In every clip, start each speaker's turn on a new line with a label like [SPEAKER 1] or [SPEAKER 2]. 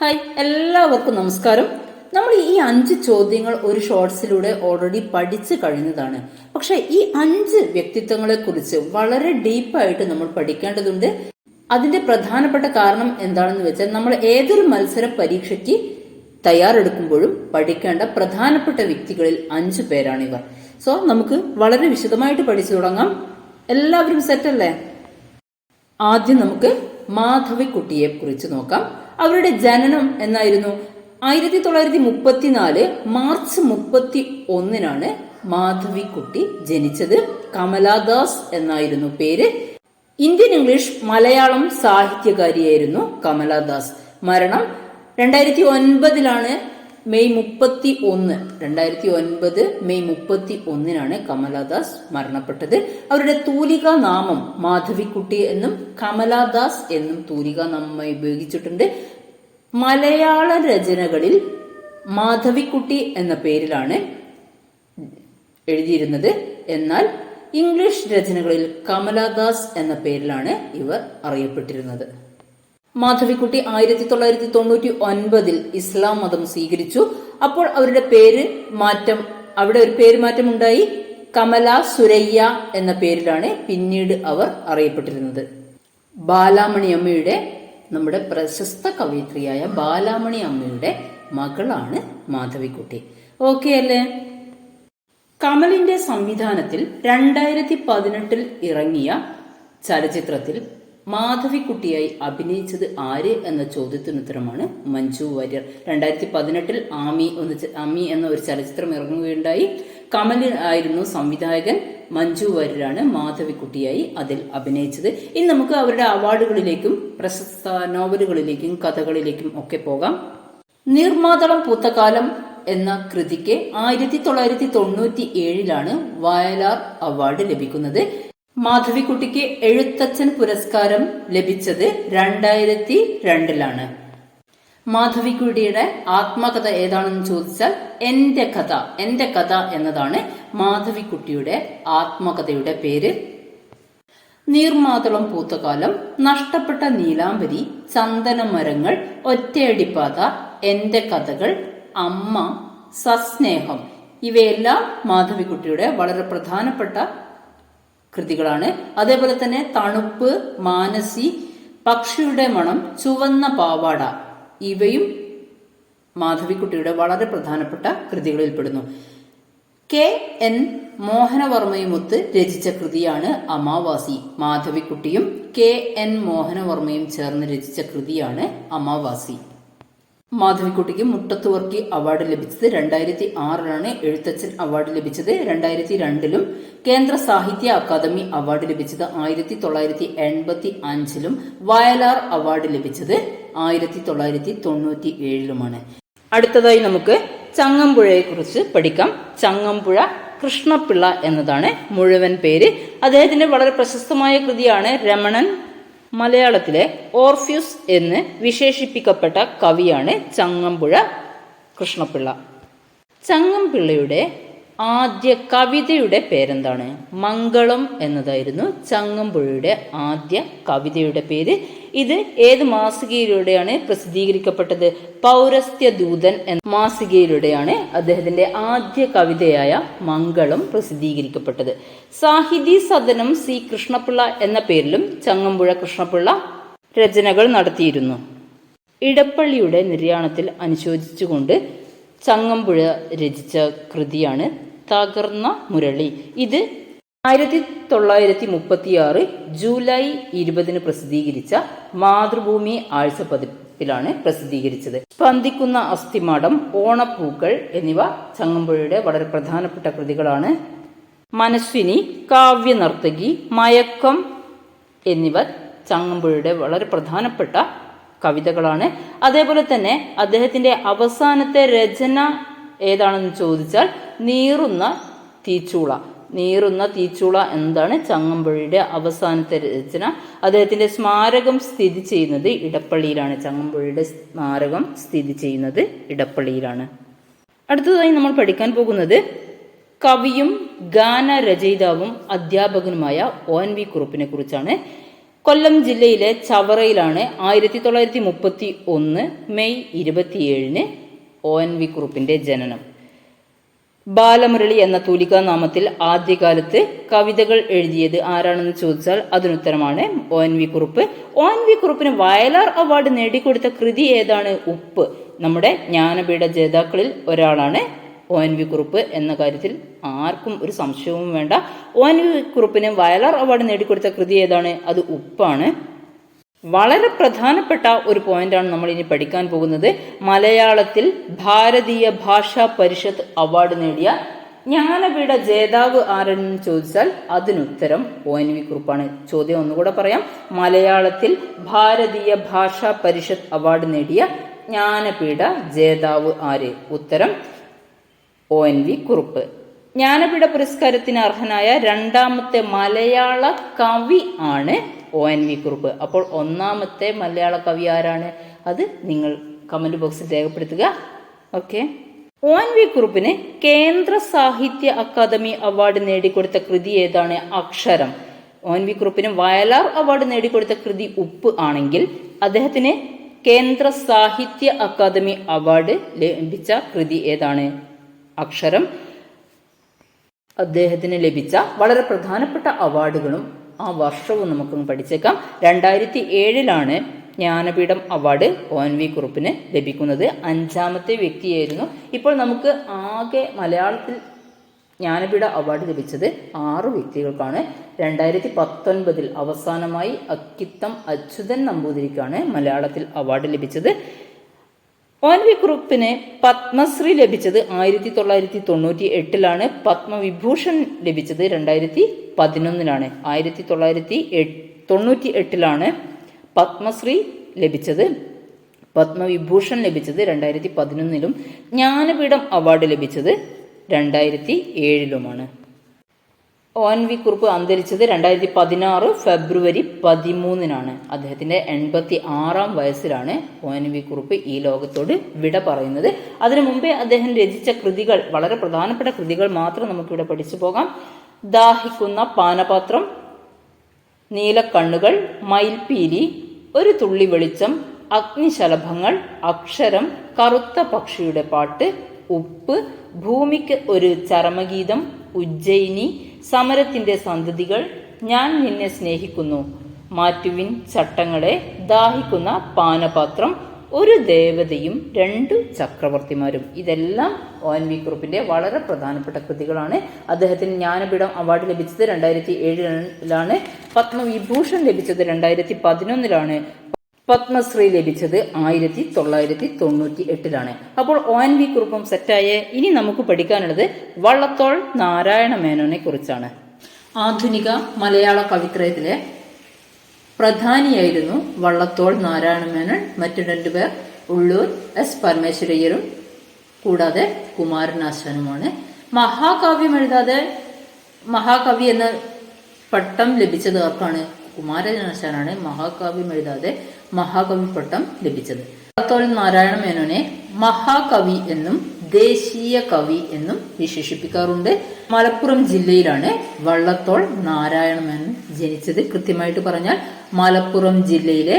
[SPEAKER 1] Hi എല്ലാവർക്കും നമസ്കാരം. നമ്മൾ ഈ അഞ്ച് ചോദ്യങ്ങൾ ഒരു ഷോർട്സിലൂടെ ഓൾറെഡി പഠിച്ചു കഴിഞ്ഞതാണ്. പക്ഷെ ഈ അഞ്ച് വ്യക്തിത്വങ്ങളെ കുറിച്ച് വളരെ ഡീപ്പായിട്ട് നമ്മൾ പഠിക്കേണ്ടതുണ്ട്. അതിന്റെ പ്രധാനപ്പെട്ട കാരണം എന്താണെന്ന് വെച്ചാൽ നമ്മൾ ഏതൊരു മത്സര പരീക്ഷയ്ക്ക് തയ്യാറെടുക്കുമ്പോഴും പഠിക്കേണ്ട പ്രധാനപ്പെട്ട വ്യക്തികളിൽ അഞ്ചു പേരാണിവർ. സോ നമുക്ക് വളരെ വിശദമായിട്ട് പഠിച്ചു തുടങ്ങാം. എല്ലാവരും സെറ്റല്ലേ ആദ്യം നമുക്ക് മാധവിക്കുട്ടിയെ കുറിച്ച് നോക്കാം. അവരുടെ ജനനം എന്നായിരുന്നു ആയിരത്തി തൊള്ളായിരത്തി മുപ്പത്തിനാല് മാർച്ച് മുപ്പത്തി ഒന്നിനാണ് മാധവിക്കുട്ടി ജനിച്ചത്. കമലാദാസ് എന്നായിരുന്നു പേര്. ഇന്ത്യൻ ഇംഗ്ലീഷ് മലയാളം സാഹിത്യകാരിയായിരുന്നു കമലാദാസ്. മരണം രണ്ടായിരത്തി ഒൻപതിലാണ് മെയ് മുപ്പത്തി ഒന്ന് രണ്ടായിരത്തി ഒൻപത് മെയ് മുപ്പത്തി ഒന്നിനാണ് കമലാദാസ് മരണപ്പെട്ടത്. അവരുടെ തൂലിക നാമം മാധവിക്കുട്ടി എന്നും കമലാദാസ് എന്നും തൂലിക നാമമായി ഉപയോഗിച്ചിട്ടുണ്ട്. മലയാള രചനകളിൽ മാധവിക്കുട്ടി എന്ന പേരിലാണ് എഴുതിയിരുന്നത്. എന്നാൽ ഇംഗ്ലീഷ് രചനകളിൽ കമലാദാസ് എന്ന പേരിലാണ് ഇവർ അറിയപ്പെട്ടിരുന്നത്. മാധവിക്കുട്ടി ആയിരത്തി തൊള്ളായിരത്തി തൊണ്ണൂറ്റി ഒൻപതിൽ ഇസ്ലാം മതം സ്വീകരിച്ചു. അപ്പോൾ അവരുടെ പേര് മാറ്റം അവിടെ ഒരു പേര് മാറ്റം ഉണ്ടായി കമല സുരയ്യ എന്ന പേരിലാണ് പിന്നീട് അവർ അറിയപ്പെട്ടിരുന്നത്. ബാലാമണി അമ്മയുടെ നമ്മുടെ പ്രശസ്ത കവയിത്രിയായ ബാലാമണി അമ്മയുടെ മകളാണ് മാധവിക്കുട്ടി. ഓക്കെ അല്ലേ? കമലിന്റെ സംവിധാനത്തിൽ രണ്ടായിരത്തി പതിനെട്ടിൽ ഇറങ്ങിയ ചലച്ചിത്രത്തിൽ മാധവിക്കുട്ടിയായി അഭിനയിച്ചത് ആര് എന്ന ചോദ്യത്തിന് ഉത്തരമാണ് മഞ്ജു വാര്യർ. രണ്ടായിരത്തി പതിനെട്ടിൽ ആമി ഒന്ന് ആമി എന്ന ഒരു ചലച്ചിത്രം ഇറങ്ങുകയുണ്ടായി. കമലിൻ ആയിരുന്നു സംവിധായകൻ മഞ്ജു വാര്യരാണ് മാധവിക്കുട്ടിയായി അതിൽ അഭിനയിച്ചത്. ഇനി നമുക്ക് അവരുടെ അവാർഡുകളിലേക്കും പ്രശസ്ത നോവലുകളിലേക്കും കഥകളിലേക്കും ഒക്കെ പോകാം. നിർമാതളം പൂത്തകാലം എന്ന കൃതിക്ക് ആയിരത്തി തൊള്ളായിരത്തി തൊണ്ണൂറ്റി ഏഴിലാണ് വയലാർ അവാർഡ് ലഭിക്കുന്നത്. മാധവിക്കുട്ടിക്ക് എഴുത്തച്ഛൻ പുരസ്കാരം ലഭിച്ചത് രണ്ടായിരത്തി രണ്ടിലാണ് മാധവിക്കുട്ടിയുടെ ആത്മകഥ ഏതാണെന്ന് ചോദിച്ചാൽ എന്റെ കഥ എന്റെ കഥ എന്നതാണ് മാധവിക്കുട്ടിയുടെ ആത്മകഥയുടെ പേര്. നീർമാതളം പൂത്തകാലം നഷ്ടപ്പെട്ട നീലാംബരി ചന്ദനമരങ്ങൾ ഒറ്റയടിപ്പാത എന്റെ കഥകൾ അമ്മ സസ്നേഹം. ഇവയെല്ലാം മാധവിക്കുട്ടിയുടെ വളരെ പ്രധാനപ്പെട്ട കൃതികളാണ്. അതേപോലെ തന്നെ തണുപ്പ് മാനസി പക്ഷിയുടെ മണം ചുവന്ന പാവാട ഇവയും മാധവിക്കുട്ടിയുടെ വളരെ പ്രധാനപ്പെട്ട കൃതികളിൽപ്പെടുന്നു കെ. എൻ. മോഹനവർമ്മയുമൊത്ത് രചിച്ച കൃതിയാണ് അമാവാസി. മാധവിക്കുട്ടിയും കെ. എൻ. മോഹനവർമ്മയും ചേർന്ന് രചിച്ച കൃതിയാണ് അമാവാസി. മാധവിക്കുട്ടിക്ക് മുട്ടത്തുവർക്കി അവാർഡ് ലഭിച്ചത് രണ്ടായിരത്തി ആറിലാണ് എഴുത്തച്ഛൻ അവാർഡ് ലഭിച്ചത് രണ്ടായിരത്തി രണ്ടിലും കേന്ദ്ര സാഹിത്യ അക്കാദമി അവാർഡ് ലഭിച്ചത് ആയിരത്തി തൊള്ളായിരത്തി എൺപത്തി അഞ്ചിലും വയലാർ അവാർഡ് ലഭിച്ചത് ആയിരത്തി തൊള്ളായിരത്തി തൊണ്ണൂറ്റി ഏഴിലുമാണ് അടുത്തതായി നമുക്ക് ചങ്ങമ്പുഴയെ കുറിച്ച് പഠിക്കാം. ചങ്ങമ്പുഴ കൃഷ്ണപിള്ള എന്നതാണ് മുഴുവൻ പേര്. അദ്ദേഹത്തിന്റെ വളരെ പ്രശസ്തമായ കൃതിയാണ് രമണൻ മലയാളത്തിലെ ഓർഫ്യൂസ് എന്ന് വിശേഷിപ്പിക്കപ്പെട്ട കവിയാണ് ചങ്ങമ്പുഴ കൃഷ്ണപിള്ള. ചങ്ങമ്പിള്ളയുടെ ആദ്യ കവിതയുടെ പേരെന്താണ്? മംഗളം എന്നതായിരുന്നു ചങ്ങമ്പുഴയുടെ ആദ്യ കവിതയുടെ പേര്. ഇത് ഏത് മാസികയിലൂടെയാണ് പ്രസിദ്ധീകരിക്കപ്പെട്ടത്? പൗരസ്ത്യ ദൂതൻ എന്ന മാസികയിലൂടെയാണ് അദ്ദേഹത്തിന്റെ ആദ്യ കവിതയായ മംഗളം പ്രസിദ്ധീകരിക്കപ്പെട്ടത്. സാഹിതി സദനം സി കൃഷ്ണപിള്ള എന്ന പേരിലും ചങ്ങമ്പുഴ കൃഷ്ണപിള്ള രചനകൾ നടത്തിയിരുന്നു. ഇടപ്പള്ളിയുടെ നിര്യാണത്തിൽ അനുശോചിച്ചുകൊണ്ട് ചങ്ങമ്പുഴ രചിച്ച കൃതിയാണ് തകർന്ന മുരളി. ഇത് ആയിരത്തി തൊള്ളായിരത്തി മുപ്പത്തിയാറ് ജൂലൈ ഇരുപതിന് പ്രസിദ്ധീകരിച്ച മാതൃഭൂമി ആഴ്ച പതിപ്പിലാണ് പ്രസിദ്ധീകരിച്ചത്. സ്പന്ദിക്കുന്ന അസ്ഥിമാടം ഓണപ്പൂക്കൾ എന്നിവ ചങ്ങമ്പുഴയുടെ വളരെ പ്രധാനപ്പെട്ട കൃതികളാണ്. മനസ്വിനി കാവ്യനർത്തകി മയക്കം എന്നിവ ചങ്ങമ്പുഴയുടെ വളരെ പ്രധാനപ്പെട്ട കവിതകളാണ്. അതേപോലെ തന്നെ അദ്ദേഹത്തിന്റെ അവസാനത്തെ രചന ഏതാണെന്ന് ചോദിച്ചാൽ നീറുന്ന തീച്ചൂള. നീറുന്ന തീച്ചൂള എന്താണ്? ചങ്ങമ്പുഴയുടെ അവസാനത്തെ രചന. അദ്ദേഹത്തിന്റെ സ്മാരകം സ്ഥിതി ചെയ്യുന്നത് ഇടപ്പള്ളിയിലാണ്. ചങ്ങമ്പുഴയുടെ സ്മാരകം സ്ഥിതി ചെയ്യുന്നത് ഇടപ്പള്ളിയിലാണ്. അടുത്തതായി നമ്മൾ പഠിക്കാൻ പോകുന്നത് കവിയും ഗാനരചയിതാവും അധ്യാപകനുമായ ഒ എൻ വി കുറുപ്പിനെ കുറിച്ചാണ്. കൊല്ലം ജില്ലയിലെ ചവറയിലാണ് ആയിരത്തി തൊള്ളായിരത്തി മുപ്പത്തി ഒന്ന് മെയ് ഇരുപത്തിയേഴിന് ഒ എൻ വി കുറുപ്പിന്റെ ജനനം. ബാലമുരളി എന്ന തൂലികാ നാമത്തിൽ ആദ്യകാലത്ത് കവിതകൾ എഴുതിയത് ആരാണെന്ന് ചോദിച്ചാൽ അതിനുത്തരമാണ് O N V Kurup. O N V കുറുപ്പിന് Vayalar award നേടിക്കൊടുത്ത കൃതി ഏതാണ്? ഉപ്പ്. നമ്മുടെ ജ്ഞാനപീഠ ജേതാക്കളിൽ ഒരാളാണ് ഒ എൻ വി കുറുപ്പ് എന്ന കാര്യത്തിൽ ആർക്കും ഒരു സംശയവും വേണ്ട. ഒ എൻ വി കുറുപ്പിന് വയലാർ അവാർഡ് നേടിക്കൊടുത്ത കൃതി ഏതാണ്? അത് ഉപ്പാണ്. വളരെ പ്രധാനപ്പെട്ട ഒരു പോയിന്റാണ് നമ്മൾ ഇനി പഠിക്കാൻ പോകുന്നത്. മലയാളത്തിൽ ഭാരതീയ ഭാഷാ പരിഷത്ത് അവാർഡ് നേടിയ ജ്ഞാനപീഠ ജേതാവ് ആരെന്ന് ചോദിച്ചാൽ അതിനുത്തരം ഒ എൻ വി കുറിപ്പാണ് ചോദ്യം ഒന്നുകൂടെ പറയാം. മലയാളത്തിൽ ഭാരതീയ ഭാഷാ പരിഷത്ത് അവാർഡ് നേടിയ ജ്ഞാനപീഠ ജേതാവ് ആര്? ഉത്തരം O N V Kurup Jnanpith പുരസ്കാരത്തിന് അർഹനായ രണ്ടാമത്തെ മലയാള കവി ആണ് ഒ എൻ വി കുറുപ്പ്. അപ്പോൾ ഒന്നാമത്തെ മലയാള കവി ആരാണ്? അത് നിങ്ങൾ കമന്റ് ബോക്സിൽ രേഖപ്പെടുത്തുക. ഓക്കെ ഒ എൻ വി കുറുപ്പിന് കേന്ദ്ര സാഹിത്യ അക്കാദമി അവാർഡ് നേടിക്കൊടുത്ത കൃതി ഏതാണ്? അക്ഷരം. ഒ എൻ വി കുറുപ്പിന് വയലാർ അവാർഡ് നേടിക്കൊടുത്ത കൃതി ഉപ്പ് ആണെങ്കിൽ അദ്ദേഹത്തിന് കേന്ദ്ര സാഹിത്യ അക്കാദമി അവാർഡ് ലഭിച്ച കൃതി ഏതാണ്? അക്ഷരം. അദ്ദേഹത്തിന് ലഭിച്ച വളരെ പ്രധാനപ്പെട്ട അവാർഡുകളും ആ വർഷവും നമുക്കൊന്ന് പഠിച്ചേക്കാം. രണ്ടായിരത്തി ഏഴിലാണ് Jnanpith award O N V കുറുപ്പിന് ലഭിക്കുന്നത്. അഞ്ചാമത്തെ വ്യക്തിയായിരുന്നു. ഇപ്പോൾ നമുക്ക് ആകെ മലയാളത്തിൽ ജ്ഞാനപീഠ അവാർഡ് ലഭിച്ചത് ആറ് വ്യക്തികൾക്കാണ്. രണ്ടായിരത്തി പത്തൊൻപതിൽ അവസാനമായി അക്കിത്തം അച്യുതൻ നമ്പൂതിരിക്കാണ് മലയാളത്തിൽ അവാർഡ് ലഭിച്ചത്. ഒ എൻ വി കുറുപ്പിന് പത്മശ്രീ ലഭിച്ചത് ആയിരത്തി തൊള്ളായിരത്തി തൊണ്ണൂറ്റി എട്ടിലാണ് പത്മവിഭൂഷൺ ലഭിച്ചത് രണ്ടായിരത്തി പതിനൊന്നിലാണ് ആയിരത്തി തൊള്ളായിരത്തി തൊണ്ണൂറ്റി എട്ടിലാണ് പത്മശ്രീ ലഭിച്ചത്. പത്മവിഭൂഷൺ ലഭിച്ചത് രണ്ടായിരത്തി പതിനൊന്നിലും. ജ്ഞാനപീഠം അവാർഡ് ലഭിച്ചത് രണ്ടായിരത്തി ഏഴിലുമാണ്. എൻ വി കുറുപ്പ് അന്തരിച്ചത് രണ്ടായിരത്തി പതിനാറ് ഫെബ്രുവരി പതിമൂന്നിനാണ്. അദ്ദേഹത്തിന്റെ എൺപത്തി ആറാം വയസ്സിലാണ് എൻ വി കുറുപ്പ് ഈ ലോകത്തോട് വിട പറയുന്നത്. അതിനു മുമ്പേ അദ്ദേഹം രചിച്ച കൃതികൾ വളരെ പ്രധാനപ്പെട്ട കൃതികൾ മാത്രം നമുക്കിവിടെ പഠിച്ചു പോകാം. ദാഹിക്കുന്ന പാനപാത്രം നീലക്കണ്ണുകൾ മയിൽപ്പീലി ഒരു തുള്ളി വെളിച്ചം അഗ്നിശലഭങ്ങൾ അക്ഷരം കറുത്ത പക്ഷിയുടെ പാട്ട് ഉപ്പ് ഭൂമിക്ക് ഒരു ചരമഗീതം ഉജ്ജയിനി സമരത്തിന്റെ സന്തതികൾ ഞാൻ നിന്നെ സ്നേഹിക്കുന്നു. മാറ്റുവിൻ ചട്ടങ്ങളെ ദാഹിക്കുന്ന പാനപാത്രം ഒരു ദേവതയും രണ്ടു ചക്രവർത്തിമാരും. ഇതെല്ലാം ഒ എൻ വി കുറുപ്പിന്റെ വളരെ പ്രധാനപ്പെട്ട കൃതികളാണ്. അദ്ദേഹത്തിന് ജ്ഞാനപീഠം അവാർഡ് ലഭിച്ചത് രണ്ടായിരത്തി ഏഴിലാണ് പത്മവിഭൂഷൺ ലഭിച്ചത് രണ്ടായിരത്തി പതിനൊന്നിലാണ് പത്മശ്രീ ലഭിച്ചത് ആയിരത്തി തൊള്ളായിരത്തി തൊണ്ണൂറ്റി എട്ടിലാണ് അപ്പോൾ ഒ എൻ വി കുറുപ്പും സെറ്റായ ഇനി നമുക്ക് പഠിക്കാനുള്ളത് വള്ളത്തോൾ നാരായണ മേനോനെ കുറിച്ചാണ്. ആധുനിക മലയാള കവിത്രയത്തിലെ പ്രധാനിയായിരുന്നു വള്ളത്തോൾ നാരായണ മേനോൻ മറ്റു രണ്ടുപേർ ഉള്ളൂർ എസ് പരമേശ്വരയ്യരും കൂടാതെ കുമാരനാശാനുമാണ് മഹാകാവ്യം എഴുതാതെ മഹാകവി എന്ന പട്ടം ലഭിച്ചത് ആർക്കാണ്? കുമാരനാശാനാണ് മഹാകാവ്യം എഴുതാതെ മഹാകവി പട്ടം ലഭിച്ചത്. വള്ളത്തോൾ നാരായണ മേനോനെ മഹാകവി എന്നും ദേശീയ കവി എന്നും വിശേഷിപ്പിക്കാറുണ്ട്. മലപ്പുറം ജില്ലയിലാണ് വള്ളത്തോൾ നാരായണ മേനോൻ ജനിച്ചത്. കൃത്യമായിട്ട് പറഞ്ഞാൽ മലപ്പുറം ജില്ലയിലെ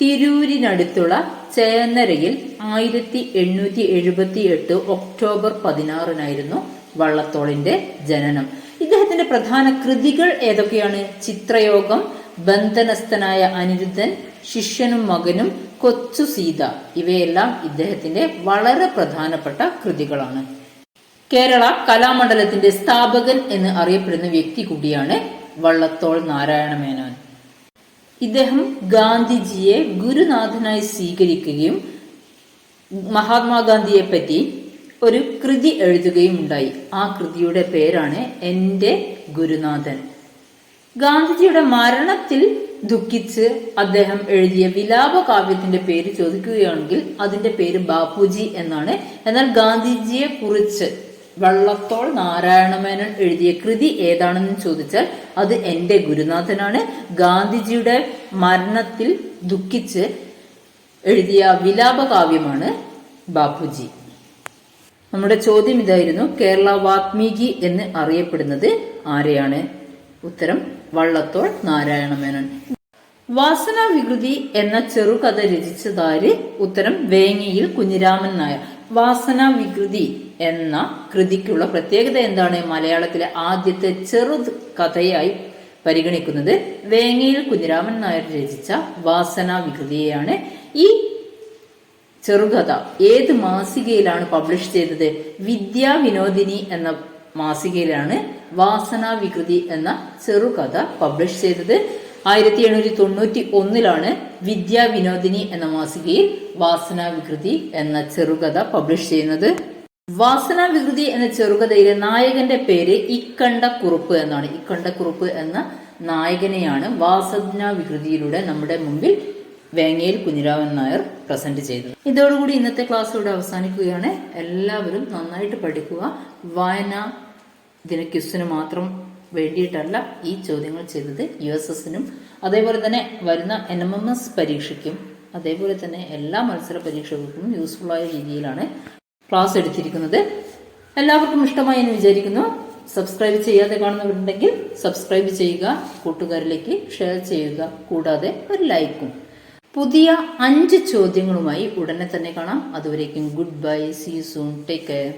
[SPEAKER 1] തിരൂരിനടുത്തുള്ള ചേന്നരയിൽ ആയിരത്തി എണ്ണൂറ്റി എഴുപത്തി എട്ട് ഒക്ടോബർ പതിനാറിനായിരുന്നു വള്ളത്തോളിന്റെ ജനനം. ഇദ്ദേഹത്തിന്റെ പ്രധാന കൃതികൾ ഏതൊക്കെയാണ്? ചിത്രയോഗം ബന്ധനസ്ഥനായ അനിരുദ്ധൻ ശിഷ്യനും മകനും കൊച്ചു സീത. ഇവയെല്ലാം ഇദ്ദേഹത്തിന്റെ വളരെ പ്രധാനപ്പെട്ട കൃതികളാണ്. കേരള കലാമണ്ഡലത്തിന്റെ സ്ഥാപകൻ എന്ന് അറിയപ്പെടുന്ന വ്യക്തി കൂടിയാണ് വള്ളത്തോൾ നാരായണ മേനോൻ. ഇദ്ദേഹം ഗാന്ധിജിയെ ഗുരുനാഥനായി സ്വീകരിക്കുകയും മഹാത്മാഗാന്ധിയെ പറ്റി ഒരു കൃതി എഴുതുകയും ഉണ്ടായി. ആ കൃതിയുടെ പേരാണ് എന്റെ ഗുരുനാഥൻ. ഗാന്ധിജിയുടെ മരണത്തിൽ ദുഃഖിച്ച് അദ്ദേഹം എഴുതിയ വിലാപ കാവ്യത്തിന്റെ പേര് ചോദിക്കുകയാണെങ്കിൽ അതിന്റെ പേര് ബാപ്പുജി എന്നാണ്. എന്നാൽ ഗാന്ധിജിയെ കുറിച്ച് വള്ളത്തോൾ നാരായണമേനോൻ എഴുതിയ കൃതി ഏതാണെന്ന് ചോദിച്ചാൽ അത് എന്റെ ഗുരുനാഥനാണ്. ഗാന്ധിജിയുടെ മരണത്തിൽ ദുഃഖിച്ച് എഴുതിയ വിലാപ കാവ്യമാണ് ബാപ്പുജി. നമ്മുടെ ചോദ്യം ഇതായിരുന്നു കേരള വാത്മീകി എന്ന് അറിയപ്പെടുന്നത് ആരെയാണ്? ഉത്തരം വള്ളത്തോൾ നാരായണ മേനോൻ വാസന വികൃതി എന്ന ചെറുകഥ രചിച്ചതാര്? ഉത്തരം വേങ്ങയിൽ കുഞ്ഞിരാമൻ നായർ. വാസന വികൃതി എന്ന കൃതിക്കുള്ള പ്രത്യേകത എന്താണ്? മലയാളത്തിലെ ആദ്യത്തെ ചെറു കഥയായി പരിഗണിക്കുന്നത് വേങ്ങയിൽ കുഞ്ഞിരാമൻ നായർ രചിച്ച വാസന വികൃതിയെയാണ് ഈ ചെറുകഥ ഏത് മാസികയിലാണ് പബ്ലിഷ് ചെയ്തത്? വിദ്യാ വിനോദിനി എന്ന മാസികയിലാണ് വാസന വികൃതി എന്ന ചെറുകഥ പബ്ലിഷ് ചെയ്തത്. ആയിരത്തി എണ്ണൂറ്റി തൊണ്ണൂറ്റി ഒന്നിലാണ് വിദ്യാ വിനോദിനി എന്ന മാസികയിൽ വാസന വികൃതി എന്ന ചെറുകഥ പബ്ലിഷ് ചെയ്യുന്നത്. വാസന വികൃതി എന്ന ചെറുകഥയിലെ നായകന്റെ പേര് ഇക്കണ്ട കുറുപ്പ് എന്നാണ്. ഇക്കണ്ട കുറുപ്പ് എന്ന നായകനെയാണ് വാസന വികൃതിയിലൂടെ നമ്മുടെ മുമ്പിൽ വേങ്ങയിൽ കുഞ്ഞിരാമൻ നായർ പ്രസന്റ് ചെയ്തത്. ഇതോടുകൂടി ഇന്നത്തെ ക്ലാസ് ഇവിടെ അവസാനിക്കുകയാണ്. എല്ലാവരും നന്നായിട്ട് പഠിക്കുക. വായന ഇതിന് ക്വസ്റ്റിന് മാത്രം വേണ്ടിയിട്ടല്ല ഈ ചോദ്യങ്ങൾ ചെയ്തത് യു എസ് എസിനും അതേപോലെ തന്നെ വരുന്ന എൻ എം എം എസ് പരീക്ഷയ്ക്കും അതേപോലെ തന്നെ എല്ലാ മത്സര പരീക്ഷകൾക്കും യൂസ്ഫുൾ യൂസ്ഫുള്ളായ രീതിയിലാണ് ക്ലാസ് എടുത്തിരിക്കുന്നത്. എല്ലാവർക്കും ഇഷ്ടമായി എന്ന് വിചാരിക്കുന്നു. സബ്സ്ക്രൈബ് ചെയ്യാതെ കാണുന്നവരുണ്ടെങ്കിൽ സബ്സ്ക്രൈബ് ചെയ്യുക കൂട്ടുകാരിലേക്ക് ഷെയർ ചെയ്യുക കൂടാതെ ഒരു ലൈക്കും പുതിയ അഞ്ച് ചോദ്യങ്ങളുമായി ഉടനെ തന്നെ കാണാം. അതുവരേക്കും goodbye see soon take care